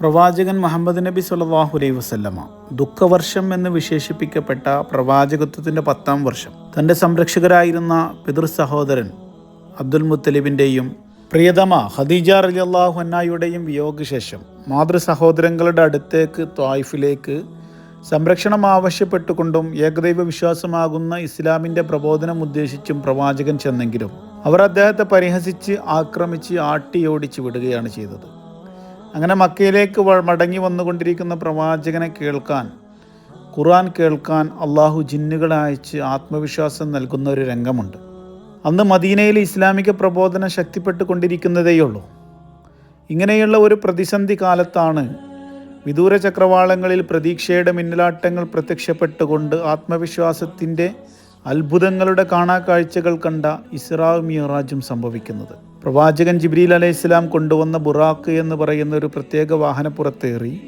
പ്രവാചകൻ മുഹമ്മദ് നബി സുല്ലാഹുലൈ അലൈഹി വസല്ലമ ദുഃഖവർഷം എന്ന് വിശേഷിപ്പിക്കപ്പെട്ട പ്രവാചകത്വത്തിന്റെ പത്താം വർഷം. തന്റെ സംരക്ഷകരായിരുന്ന പിതൃ സഹോദരൻ അബ്ദുൽ മുത്തലിബിന്റെയും പ്രിയതമ ഖദീജ റളിയല്ലാഹു അന്നായുടെയും വിയോഗശേഷം മാതൃ സഹോദരങ്ങളുടെ അടുത്തേക്ക് ത്വായിഫിലേക്ക് സംരക്ഷണം ആവശ്യപ്പെട്ടുകൊണ്ടും ഏകദൈവ വിശ്വാസമാകുന്ന ഇസ്ലാമിന്റെ പ്രബോധനം ഉദ്ദേശിച്ചും പ്രവാചകൻ ചെന്നെങ്കിലും അവർ അദ്ദേഹത്തെ പരിഹസിച്ച് ആക്രമിച്ച് ആട്ടിയോടിച്ച് വിടുകയാണ് ചെയ്തത്. അങ്ങനെ മക്കയിലേക്ക് മടങ്ങി വന്നുകൊണ്ടിരിക്കുന്ന പ്രവാചകനെ കേൾക്കാൻ ഖുറാൻ കേൾക്കാൻ അള്ളാഹു ജിന്നുകളെ അയച്ച് ആത്മവിശ്വാസം നൽകുന്ന ഒരു രംഗമുണ്ട്. അന്ന് മദീനയിൽ ഇസ്ലാമിക പ്രബോധനം ശക്തിപ്പെട്ടുകൊണ്ടിരിക്കുന്നതേയുള്ളൂ. ഇങ്ങനെയുള്ള ഒരു പ്രതിസന്ധി കാലത്താണ് വിദൂര ചക്രവാളങ്ങളിൽ പ്രതീക്ഷയുടെ മിന്നലാട്ടങ്ങൾ പ്രത്യക്ഷപ്പെട്ടുകൊണ്ട് ആത്മവിശ്വാസത്തിന്റെ അത്ഭുതങ്ങളുടെ കാണാക്കാഴ്ചകൾ കണ്ട ഇസ്രാവ് മിയറാജും സംഭവിക്കുന്നത്. പ്രവാചകൻ ജിബ്രീൽ അലൈഹി ഇസ്ലാം കൊണ്ടുവന്ന ബുറാഖ് എന്ന് പറയുന്ന ഒരു പ്രത്യേക വാഹനപ്പുറത്തേറി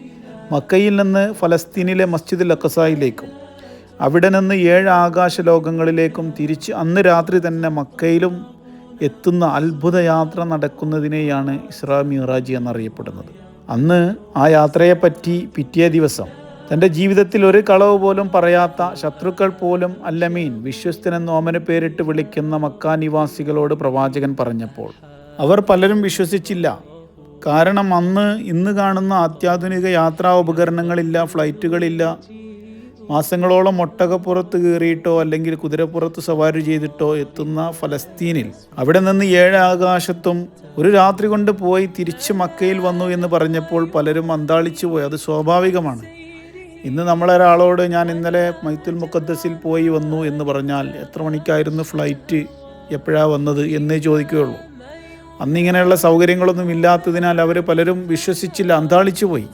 മക്കയിൽ നിന്ന് ഫലസ്തീനിലെ മസ്ജിദുൽ അക്കസായിലേക്കും അവിടെ നിന്ന് ഏഴ് ആകാശ ലോകങ്ങളിലേക്കും തിരിച്ച് അന്ന് രാത്രി തന്നെ മക്കയിലും എത്തുന്ന അത്ഭുത യാത്ര നടക്കുന്നതിനെയാണ് ഇസ്രാ മിറാജി എന്നറിയപ്പെടുന്നത്. അന്ന് ആ യാത്രയെപ്പറ്റി പിറ്റേ ദിവസം തന്റെ ജീവിതത്തിൽ ഒരു കളവ് പോലും പറയാത്ത ശത്രുക്കൾ പോലും അല്ലമീൻ വിശ്വസ്തനെന്ന് ഓമന പേരിട്ട് വിളിക്കുന്ന മക്കാ നിവാസികളോട് പ്രവാചകൻ പറഞ്ഞപ്പോൾ അവർ പലരും വിശ്വസിച്ചില്ല. കാരണം അന്ന് ഇന്ന് കാണുന്ന അത്യാധുനിക യാത്രാ ഉപകരണങ്ങളില്ല ഫ്ലൈറ്റുകളില്ല. മാസങ്ങളോളം ഒട്ടകപ്പുറത്ത് കയറിയിട്ടോ അല്ലെങ്കിൽ കുതിരപ്പുറത്ത് സവാരി ചെയ്തിട്ടോ എത്തുന്ന ഫലസ്തീനിൽ. അവിടെ നിന്ന് ഏഴ് ആകാശത്തും ഒരു രാത്രി കൊണ്ട് പോയി തിരിച്ച് മക്കയിൽ വന്നു എന്ന് പറഞ്ഞപ്പോൾ പലരും അന്താളിച്ചു പോയി. അത് സ്വാഭാവികമാണ്. ഇന്ന് നമ്മളൊരാളോട് ഞാൻ ഇന്നലെ മൈത്തുൽ മുഖദ്ദസിൽ പോയി വന്നു എന്ന് പറഞ്ഞാൽ എത്ര മണിക്കായിരുന്നു ഫ്ലൈറ്റ് എപ്പോഴാണ് വന്നത് എന്നേ ചോദിക്കുകയുള്ളൂ. അന്നിങ്ങനെയുള്ള സൗകര്യങ്ങളൊന്നും ഇല്ലാത്തതിനാൽ അവർ പലരും വിശ്വസിച്ചില്ല അന്താളിച്ചു പോയി.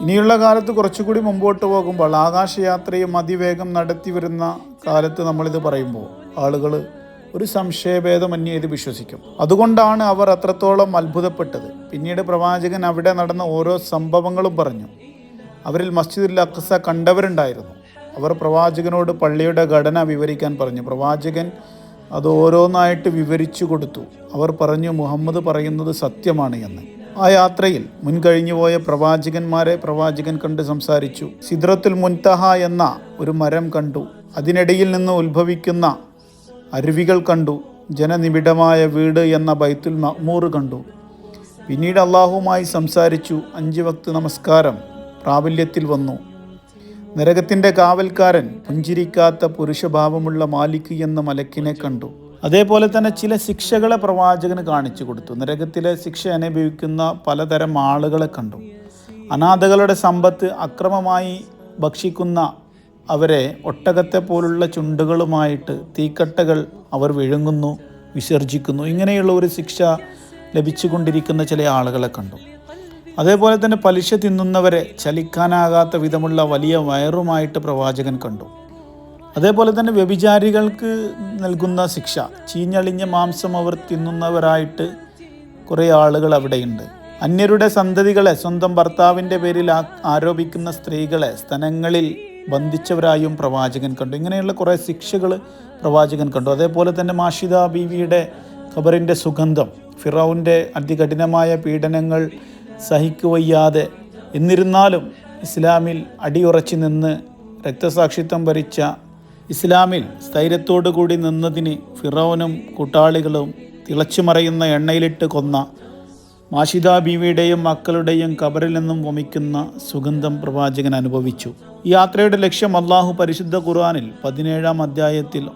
ഇനിയുള്ള കാലത്ത് കുറച്ചുകൂടി മുമ്പോട്ട് പോകുമ്പോൾ ആകാശയാത്രയും അതിവേഗം നടത്തി വരുന്ന കാലത്ത് നമ്മളിത് പറയുമ്പോൾ ആളുകൾ ഒരു സംശയഭേദമന്യേ ഇത് വിശ്വസിക്കും. അതുകൊണ്ടാണ് അവർ അത്രത്തോളം അത്ഭുതപ്പെട്ടത്. പിന്നീട് പ്രവാചകൻ അവിടെ നടന്ന ഓരോ സംഭവങ്ങളും പറഞ്ഞു. അവരിൽ മസ്ജിദുൽ അഖ്സ കണ്ടവരുണ്ടായിരുന്നു. അവർ പ്രവാചകനോട് പള്ളിയുടെ ഘടന വിവരിക്കാൻ പറഞ്ഞു. പ്രവാചകൻ അത് ഓരോന്നായിട്ട് വിവരിച്ചു കൊടുത്തു. അവർ പറഞ്ഞു മുഹമ്മദ് പറയുന്നത് സത്യമാണ് എന്ന്. ആ യാത്രയിൽ മുൻകഴിഞ്ഞു പോയ പ്രവാചകന്മാരെ പ്രവാചകൻ കണ്ട് സംസാരിച്ചു. സിദ്രത്തുൽ മുൻതഹ എന്ന ഒരു മരം കണ്ടു. അതിനിടയിൽ നിന്ന് ഉത്ഭവിക്കുന്ന അരുവികൾ കണ്ടു. ജനനിബിഡമായ വീട് എന്ന ബൈത്തുൽ മഹ്മൂർ കണ്ടു. പിന്നീട് അള്ളാഹുവുമായി സംസാരിച്ചു. അഞ്ച് വക്ത് നമസ്കാരം പ്രാബല്യത്തിൽ വന്നു. നരകത്തിന്റെ കാവൽക്കാരൻ പുഞ്ചിരിക്കാത്ത പുരുഷഭാവമുള്ള മാലിക് എന്ന മലക്കിനെ കണ്ടു. അതേപോലെ തന്നെ ചില ശിക്ഷകളെ പ്രവാചകന് കാണിച്ചു കൊടുത്തു. നരകത്തിലെ ശിക്ഷ അനുഭവിക്കുന്ന പലതരം ആളുകളെ കണ്ടു. അനാഥകളുടെ സമ്പത്ത് അക്രമമായി ഭക്ഷിക്കുന്ന അവരെ ഒട്ടകത്തെ പോലുള്ള ചുണ്ടുകളുമായിട്ട് തീക്കട്ടകൾ അവർ വിഴുങ്ങുന്നു വിസർജിക്കുന്നു. ഇങ്ങനെയുള്ള ഒരു ശിക്ഷ ലഭിച്ചുകൊണ്ടിരിക്കുന്ന ചില ആളുകളെ കണ്ടു. അതേപോലെ തന്നെ പലിശ തിന്നുന്നവരെ ചലിക്കാനാകാത്ത വിധമുള്ള വലിയ വയറുമായിട്ട് പ്രവാചകൻ കണ്ടു. അതേപോലെ തന്നെ വ്യഭിചാരികൾക്ക് നൽകുന്ന ശിക്ഷ ചീഞ്ഞളിഞ്ഞ മാംസം അവർ തിന്നുന്നവരായിട്ട് കുറേ ആളുകൾ അവിടെയുണ്ട്. അന്യരുടെ സന്തതികളെ സ്വന്തം ഭർത്താവിന്റെ പേരിൽ ആരോപിക്കുന്ന സ്ത്രീകളെ സ്ഥലങ്ങളിൽ ബന്ധിച്ചവരായും പ്രവാചകൻ കണ്ടു. ഇങ്ങനെയുള്ള കുറേ ശിക്ഷകൾ പ്രവാചകൻ കണ്ടു. അതേപോലെ തന്നെ മാഷിദ ബീവിയുടെ ഖബറിന്റെ സുഗന്ധം ഫിറൌന്റെ അതികഠിനമായ പീഡനങ്ങൾ സഹിക്കുവയ്യാതെ. എന്നിരുന്നാലും ഇസ്ലാമിൽ അടിയുറച്ചു നിന്ന് രക്തസാക്ഷിത്വം ഭരിച്ച ഇസ്ലാമിൽ സ്ഥൈര്യത്തോടു കൂടി നിന്നതിന് ഫിറോനും കൂട്ടാളികളും തിളച്ചു മറയുന്ന എണ്ണയിലിട്ട് കൊന്ന മാഷിദ ബീവിയുടെയും മക്കളുടെയും കബറിൽ നിന്നും വമിക്കുന്ന സുഗന്ധം പ്രവാചകൻ അനുഭവിച്ചു. ഈ യാത്രയുടെ ലക്ഷ്യം അള്ളാഹു പരിശുദ്ധ ഖുർആാനിൽ പതിനേഴാം അധ്യായത്തിൽ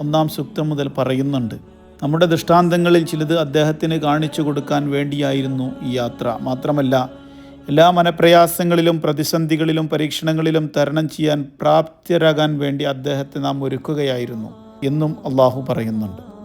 ഒന്നാം സൂക്തം മുതൽ പറയുന്നുണ്ട്. നമ്മുടെ ദൃഷ്ടാന്തങ്ങളിൽ ചിലത് അദ്ദേഹത്തിന് കാണിച്ചു കൊടുക്കാൻ വേണ്ടിയായിരുന്നു ഈ യാത്ര. മാത്രമല്ല എല്ലാ മനപ്രയാസങ്ങളിലും പ്രതിസന്ധികളിലും പരീക്ഷണങ്ങളിലും തരണം ചെയ്യാൻ പ്രാപ്തരാകാൻ വേണ്ടി അദ്ദേഹത്തെ നാം ഒരുക്കുകയായിരുന്നു എന്നും അള്ളാഹു പറയുന്നുണ്ട്.